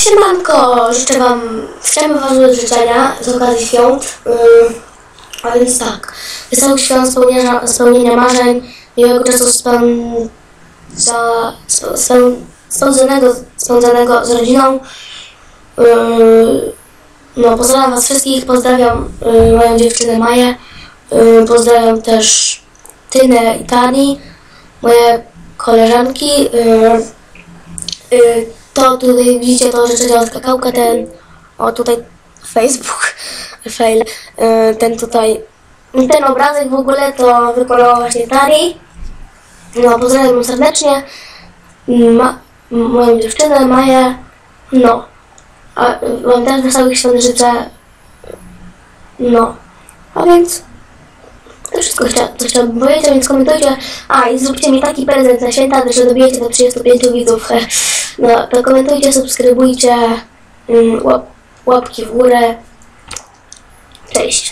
Siemanko, życzę Wam, chciałabym Wam życzenia z okazji świąt. Yy, a więc tak, wesołych świąt, spełnienia, spełnienia marzeń, miłego czasu spędza, spędzonego, spędzonego z rodziną. Yy, no, pozdrawiam Was wszystkich, pozdrawiam yy, moją dziewczynę Maję, yy, pozdrawiam też Tynę i Tani, moje koleżanki. Y, to tutaj widzicie to życzenia od kakałka, ten o tutaj Facebook, fail, y, ten tutaj, ten obrazek w ogóle to wykonała właśnie Tari. No, pozdrawiam ją serdecznie, Ma, moją dziewczynę, Maję, no, a wam też wesołych świąt życzę, no, a więc to wszystko chcia, co chciałabym powiedzieć, więc komentujcie. A i zróbcie mi taki prezent na święta, że dobijecie do 35 widzów. No to komentujcie, subskrybujcie, mm, łap, łapki w górę. Cześć.